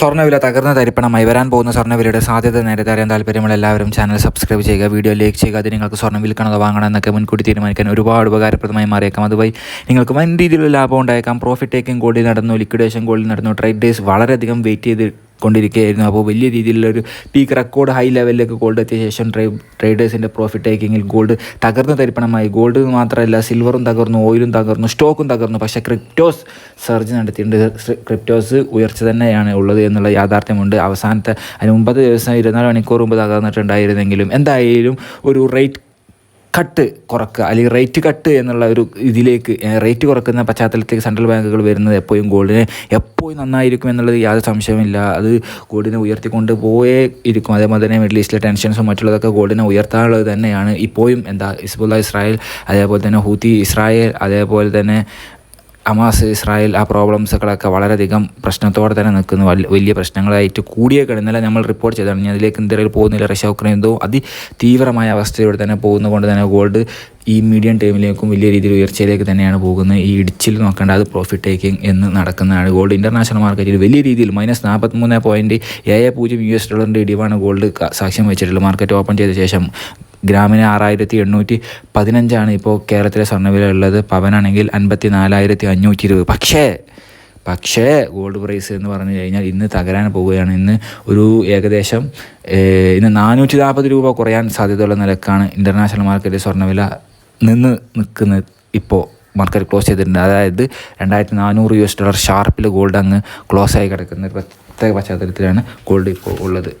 സ്വർണവില തകർന്ന തരിപ്പണമായി വരാൻ പോകുന്ന സ്വർണവിലയുടെ സാധ്യത നേരത്തെ അറിയാൻ താല്പര്യമുള്ള എല്ലാവരും ചാനൽ സബ്സ്ക്രൈബ് ചെയ്യുക. വീഡിയോ ലൈക്ക് ചെയ്യുക. അത് നിങ്ങൾക്ക് സ്വർണം വിൽക്കണതോ വാങ്ങണം എന്നൊക്കെ മുൻകൂട്ടി തീരുമാനിക്കാൻ ഒരുപാട് ഉപകാരപ്രദമായി മാറിയേക്കാം. അതുവഴി നിങ്ങൾക്ക് വൻ രീതിയിലുള്ള ലാഭം ഉണ്ടായേക്കാം. പ്രോഫിറ്റ് ടേക്കിംഗ് ഗോൾഡിൽ നടന്നു ലിക്വിഡേഷൻ ഗോൾഡിൽ നടന്നു. ട്രേഡ് ഡേയ്സ് വളരെയധികം വെയിറ്റ് ചെയ്ത് കൊണ്ടിരിക്കുകയായിരുന്നു. അപ്പോൾ വലിയ രീതിയിലുള്ളൊരു പീക്ക് റെക്കോർഡ് ഹൈ ലെവലിലേക്ക് ഗോൾഡ് എത്തിയ ശേഷം ട്രേഡ് ട്രേഡേഴ്സിന്റെ പ്രോഫിറ്റ് ടേക്കിങ്ങിൽ ഗോൾഡ് തകർന്ന് തരിപ്പണമായി. ഗോൾഡ് മാത്രമല്ല സിൽവറും തകർന്നു ഓയിലും തകർന്നു സ്റ്റോക്കും തകർന്നു. പക്ഷേ ക്രിപ്റ്റോസ് സർജ് നടത്തിയിട്ടുണ്ട്. ക്രിപ്റ്റോസ് ഉയർച്ച തന്നെയാണ് ഉള്ളത് എന്നുള്ള യാഥാർത്ഥ്യമുണ്ട്. അവസാനത്തെ അതിന് മുമ്പത്തെ ദിവസം ഇരുപത്തിനാല് മണിക്കൂർ മുമ്പ് തകർന്നിട്ടുണ്ടായിരുന്നെങ്കിലും എന്തായാലും ഒരു റേറ്റ് കട്ട് കുറക്കുക അല്ലെങ്കിൽ റേറ്റ് കട്ട് എന്നുള്ള ഒരു ഇതിലേക്ക് റേറ്റ് കുറക്കുന്ന പശ്ചാത്തലത്തിലേക്ക് സെൻട്രൽ ബാങ്കുകൾ വരുന്നത് എപ്പോഴും ഗോൾഡിനെ എപ്പോഴും നന്നായിരിക്കും എന്നുള്ളത് യാതൊരു സംശയമില്ല അത് ഗോൾഡിനെ ഉയർത്തിക്കൊണ്ട് പോയേ ഇരിക്കും. അതേപോലെ തന്നെ മിഡിൽ ഈസ്റ്റിലെ ടെൻഷൻസും മറ്റുള്ളതൊക്കെ ഗോൾഡിനെ ഉയർത്താനുള്ളത് തന്നെയാണ് ഇപ്പോഴും എന്താ ഇസ്ബുല്ല ഇസ്രായേൽ അതേപോലെ തന്നെ ഹൂത്തി ഇസ്രായേൽ അതേപോലെ തന്നെ ഹമാസ് ഇസ്രായേൽ ആ പ്രോബ്ലംസുകളൊക്കെ വളരെയധികം പ്രശ്നത്തോടെ തന്നെ നിൽക്കുന്നു. വലിയ പ്രശ്നങ്ങളായിട്ട് കൂടിയ ഇന്നലെ നമ്മൾ റിപ്പോർട്ട് ചെയ്താണ് ഞാൻ അതിലേക്ക് എന്തെങ്കിലും പോകുന്നില്ല റഷ്യ ഉക്രൈൻ എന്തോ അതി തീവ്രമായ അവസ്ഥയിലൂടെ തന്നെ പോകുന്നതുകൊണ്ട് തന്നെ ഗോൾഡ് ഈ മീഡിയം ടൈമിലേക്കും വലിയ രീതിയിൽ ഉയർച്ചയിലേക്ക് തന്നെയാണ് പോകുന്നത്. ഈ ഇടിച്ചിൽ നോക്കേണ്ട അത് പ്രോഫിറ്റ് ടേക്കിംഗ് എന്ന് നടക്കുന്നതാണ് ഗോൾഡ് ഇന്റർനാഷണൽ മാർക്കറ്റിൽ വലിയ രീതിയിൽ മൈനസ് നാൽപ്പത്തി മൂന്ന് പോയിന്റ് ഏഴ് പൂജ്യം യു എസ് ഡോളറിന്റെ ഇടിവാണ് ഗോൾഡ് സാക്ഷ്യം വെച്ചിട്ടുള്ളത്. മാർക്കറ്റ് ഓപ്പൺ ചെയ്ത ശേഷം ഗ്രാമിന് ആറായിരത്തി എണ്ണൂറ്റി പതിനഞ്ചാണ് ഇപ്പോൾ കേരളത്തിലെ സ്വർണവില ഉള്ളത് പവനാണെങ്കിൽ അൻപത്തി നാലായിരത്തി അഞ്ഞൂറ്റി ഇരുപത് പക്ഷേ പക്ഷേ ഗോൾഡ് പ്രൈസ് എന്ന് പറഞ്ഞു കഴിഞ്ഞാൽ ഇന്ന് തകരാൻ പോവുകയാണ്. ഇന്ന് ഒരു ഏകദേശം ഇന്ന് നാനൂറ്റി നാൽപ്പത് രൂപ കുറയാൻ സാധ്യതയുള്ള നിലക്കാണ് ഇന്റർനാഷണൽ മാർക്കറ്റിൽ സ്വർണവില നിന്ന് നിൽക്കുന്ന ഇപ്പോൾ മാർക്കറ്റ് ക്ലോസ് ചെയ്തിട്ടുണ്ട്. അതായത് രണ്ടായിരത്തി നാനൂറ് യു എസ് ഡോളർ ഷാർപ്പിൽ ഗോൾഡ് അങ്ങ് ക്ലോസ് ആയി കിടക്കുന്ന ഒരു പ്രത്യേക പശ്ചാത്തലത്തിലാണ് ഗോൾഡ് ഇപ്പോൾ ഉള്ളത്.